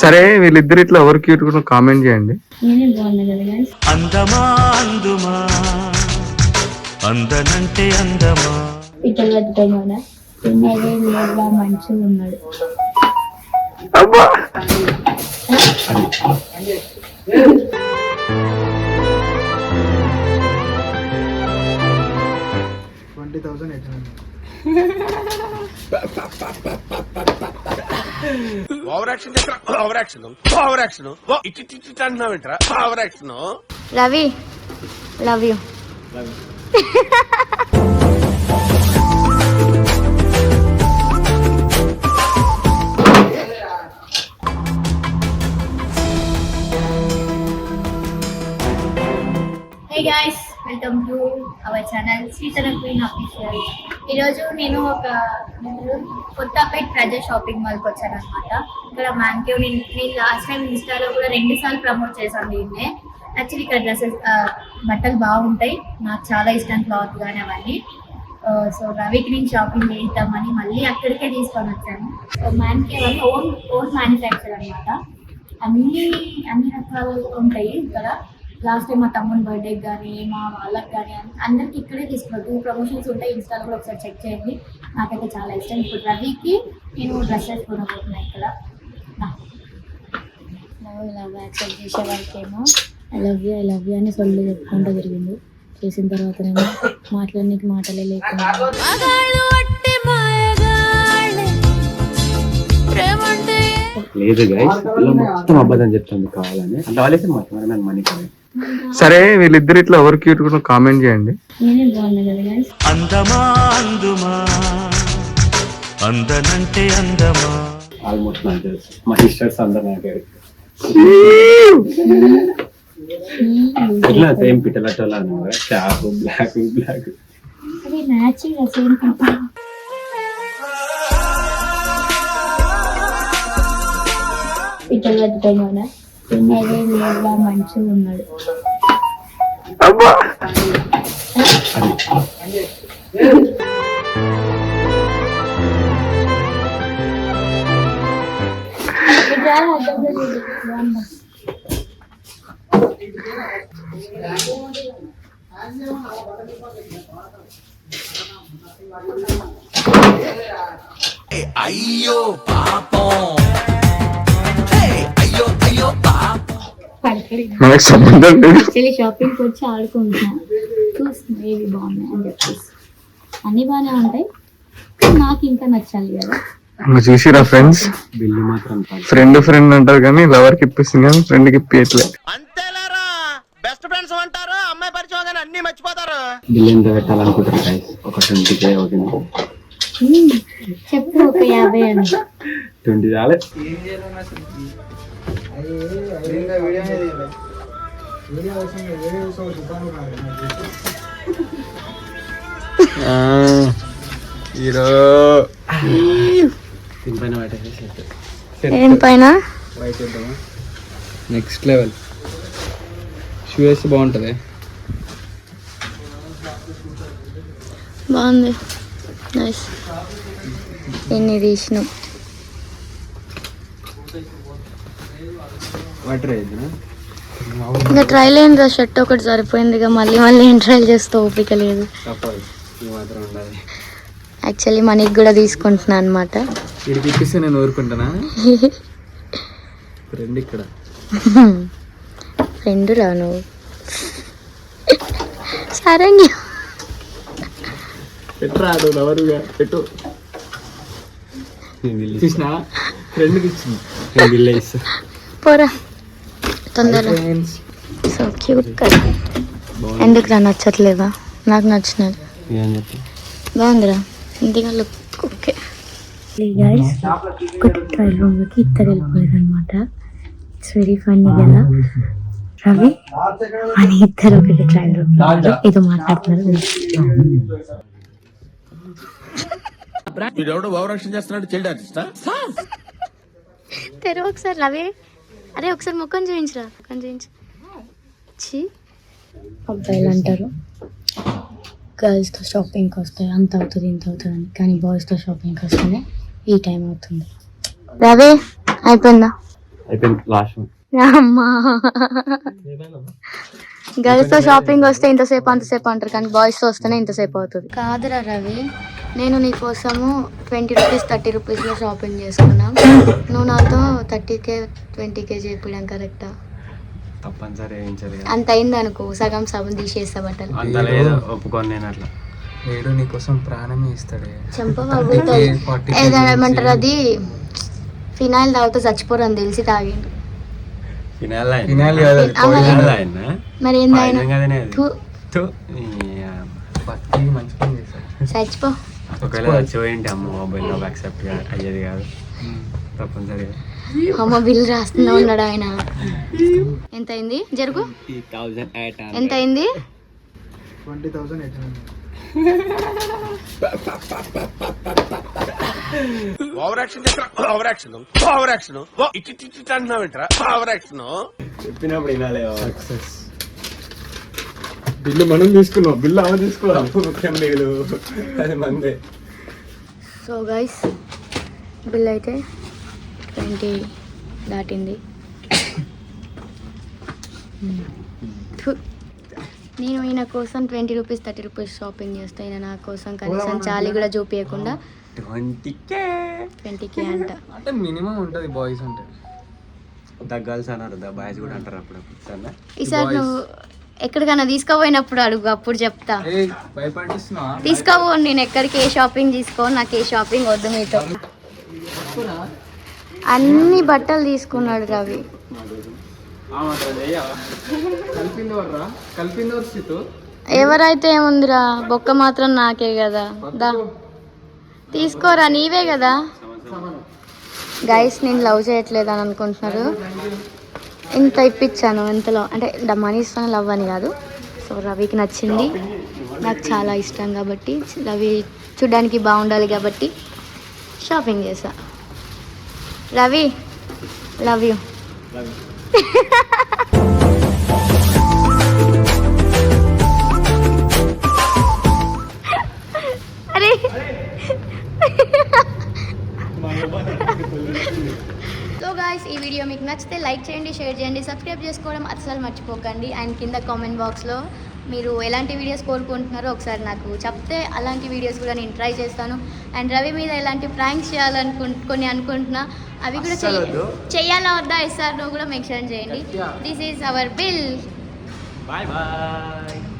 సరే వీళ్ళిద్దరు ఇట్లా ఎవరు క్యూట్ కూడా కామెంట్ చేయండి? అందమా అందుమా? అందనంటే లేదా మంచిగా ఉన్నాడు. అబ్బా! Over action over action over action ఇటు ఇటు ఇటు అంటున్నావేంట్రా over action Ravi. Love you hey guys welcome to our channel Seethana queen official ఈరోజు నేను ఒక కొత్తపేట్ ప్రజా షాపింగ్ మాల్కి వచ్చాను అనమాట ఇక్కడ మ్యాన్కేవ్ నేను నేను లాస్ట్ టైం ఇన్స్టాలో కూడా రెండు సార్లు ప్రమోట్ చేశాను దీన్నే. యాక్చువల్లీ ఇక్కడ డ్రెస్సెస్ బట్టలు బాగుంటాయి. నాకు చాలా ఇష్టం క్లాత్ కానీ అవన్నీ. సో రవికి నేను షాపింగ్ చేద్దామని మళ్ళీ అక్కడికే తీసుకొని వచ్చాను. సో మ్యాన్కేవ్ అని ఓన్ ఓన్ మ్యానుఫ్యాక్చర్ అనమాట అన్ని అన్ని రకాలు ఉంటాయి ఇక్కడ. లాస్ట్ టైం మా తమ్ముని బర్త్డే కానీ మా వాళ్ళకి కానీ అందరికి ఇక్కడే తీసుకున్నాను టూ ప్రమోషన్స్ ఉంటాయి ఇన్స్టాలో కూడా ఒకసారి చెక్ చేయండి. నాకైతే చాలా ఇష్టం. ఇప్పుడు రవికి నేను డ్రెస్సెస్ కొనబోతున్నాను ఇక్కడ. యాక్సెప్ట్ చేసే వాళ్ళకేమో I love you I love you అని సొల్లు చెప్పుకుంటూ జరిగింది చేసిన తర్వాతనేమో మాట్లాడడానికి మాటలే లేకుండా. లేదు ఇలా మొత్తం అబద్ధం చెప్తుంది కావాలని. అంటే నన్ను మనీ కానీ సరే వీళ్ళిద్దరు ఇట్లా ఎవరు క్యూట్ కూడా కామెంట్ చేయండి? అందమా అందుమా? అందనంటే అందమా? ఆల్మోస్ట్ నాకు తెలుసు మా సిస్టర్స్ అందరు నాకు తెలుసు. ఇట్లా సేమ్ పిట్టలట్టోలా అన్నారు షాప్ బ్లాక్ బ్లాక్ పిట్టలు మంచిగా ఉన్నాడు? అయ్యో పాపం మనకు సంబంధం లేదు. యాక్చువల్లీ షాపింగ్కి వచ్చి ఆడుకుంటున్నా. చూస్తున్నా ఏవి బాగున్నాయి అని చెప్పేసి. అన్నీ బాగానే ఉంటాయి నాకు ఇంకా నచ్చాలి కదా. చూసిరా ఫ్రెండ్స్ బిల్లు మాత్రం ఫ్రెండ్ ఫ్రెండ్ అంటారు కానీ లవర్కి ఇప్పిస్తుంది కానీ ఫ్రెండ్కి ఇప్పియట్లే. అంతేలేరా? బెస్ట్ ఫ్రెండ్స్ అంటారు అమ్మాయి పరిచయం కానీ అన్ని మర్చిపోతారు. బిల్లు ఎంత పెట్టాలనుకుంటారు గైస్ ఒక ట్వంటీ కే అవుతుంది చెప్పు ఒక యాభై అని. ట్వంటీ చాలే హీరో దీనిపైన పెట్టేసి ఏం పైన నెక్స్ట్ లెవెల్ షూ వేస్తే బాగుంటుంది బాగుంది నైస్ ఎన్ని తీసినాం వాటర్ అయిందినా ఇంకా ట్రైల్ అయింది షర్ట్ ఒకటి సరిపోయింది ఇక మళ్ళీ మళ్ళీ ఏం ట్రైల్ చేస్తే ఓపిక లేదు. యాక్చువల్లీ మనీకి కూడా తీసుకుంటున్నా అనమాట నేను ఊరుకుంటానా? ఫ్రెండ్ ఇక్కడ. ఫ్రెండ్ రా నువ్వు. సరే పెట్టరాదు లవరుగా పెట్టు. చూసిన ఫ్రెండ్కి ఇచ్చింది పోరా. తొందరగా. సో క్యూట్ కదా. ఎందుకు రా నచ్చట్లేదా? నాకు నచ్చినది. బాగుందిరా. ఇంటిగా లుక్ ఓకే. ఒకటి ట్రైల్ రూమ్లోకి ఇద్దరు వెళ్ళిపోయారు అనమాట ఇట్స్ వెరీ ఫన్నీ కదా. రవి అని ఇద్దరు ఒకటి ట్రైల్ రూమ్ ఏదో మాట్లాడుతున్నారు. వీడెవడో ఓవర్ యాక్షన్ చేస్తున్నాడు చైల్డ్ ఆర్టిస్టా? తెరవ ఒకసారి రవి. అరే ఒకసారి ముఖం చూపించరా ముఖం చూపించు ఛీ. అబ్బాయిలు అంటారు గర్ల్స్తో షాపింగ్కి వస్తాయి అంత అవుతుంది ఇంత అవుతుంది అని కానీ బాయ్స్తో షాపింగ్కి వస్తేనే ఈ టైం అవుతుంది. రవి అయిపోయిందా? అయిపోయింది లాస్ట్ అమ్మా. గర్ల్స్తో షాపింగ్ వస్తే ఇంతసేపు అంతసేపు అంటారు కానీ బాయ్స్తో వస్తేనే ఇంతసేపు అవుతుంది. కాదురా రవి నేను నీ కోసము ట్వంటీ రూపీస్ థర్టీ రూపీస్లో షాపింగ్ చేసుకున్నా. నువ్వు నాతో థర్టీ కే ట్వంటీ కే చేపించడం కరెక్టా తప్పనిసరి అంత అయింది అనుకో సగం సగం తీసేస్తా బట్టలు. అంత లేదు ఒప్పుకోను నేను అట్లా. వీడు నీకోసం ప్రాణమే ఇస్తాడే. చెంప పగులుతుంది ఏదైనా ఏమంటారు అది? ఫినాయిల్ తాగితే చచ్చిపోరని తెలిసి తాగిండు. ఫినాల్ ఫినాయిల్ కాదు, ఆయన మరి మంచి పని చేశాడు చచ్చిపో ఒకవేళ చచ్చిపోయింటి అమ్మ మొబైల్లో యాక్సెప్ట్ అయ్యేది కాదు తప్పనిసరిగా అమ్మ బిల్ రాస్తున్నా ఉన్నాడు ఆయన ఎంత అయింది జరుగు ఎంత అయింది twenty thousand eight hundred over action over action over action ఇటు ఇటు ఇటు అంటున్నావేంట్రా ఓవర్ యాక్షన్ చెప్పినప్పుడు వినాలే సక్సెస్ బిల్లు మనం తీసుకున్నాం. బిల్లు అవ తీసుకోవాలి. ముఖ్యం లేదు. అది మందే. సో గైస్ బిల్ అయితే ట్వంటీ దాటింది. థు. నేను ఈయన కోసం twenty rupees thirty rupees shopping చేస్తా. ఈయన నా కోసం కనీసం చాలి కూడా చూపించకుండా ట్వంటీ కే అంట. అంటే మినిమం ఉంటుంది బాయ్స్ అంటే. ద గర్ల్స్ అన్నారు ద బాయ్స్ కూడా అంటారు అప్పుడప్పుడు సరేనా? ఈసారి నువ్వు ఎక్కడికైనా తీసుకుపోయినప్పుడు అడుగు అప్పుడు చెప్తా. తీసుకోపో నేను ఎక్కడికి ఏ షాపింగ్ తీసుకో నాకు ఏ షాపింగ్ వద్దు మీతో అన్ని బట్టలు తీసుకున్నాడు రవి. ఎవరైతే ఏముందిరా? బొక్క మాత్రం నాకే కదా. దా. తీసుకోరా నీవే కదా. గైస్ నేను లవ్ చేయట్లేదు అని అనుకుంటున్నారు. ఇంత ఇప్పించాను ఇంతలో. అంటే మనీ ఇస్తాను లవ్ అని కాదు. సో రవికి నచ్చింది. నాకు చాలా ఇష్టం కాబట్టి రవి చూడ్డానికి బాగుండాలి కాబట్టి షాపింగ్ చేసా రవి లవ్ యూ అరే. సో గాయస్ ఈ వీడియో మీకు నచ్చితే లైక్ చేయండి షేర్ చేయండి సబ్స్క్రైబ్ చేసుకోవడం అస్సలు మర్చిపోకండి. అండ్ కింద కామెంట్ బాక్స్లో మీరు ఎలాంటి వీడియోస్ కోరుకుంటున్నారో ఒకసారి నాకు చెప్తే అలాంటి వీడియోస్ కూడా నేను ట్రై చేస్తాను. అండ్ రవి మీద ఎలాంటి ప్రాంక్స్ చేయాలనుకు కొన్ని అనుకుంటున్నా అవి కూడా చెయ్య- చెయ్యాలా వద్దా ఎస్ఆర్ కూడా మెన్షన్ చేయండి. This is our bill bye bye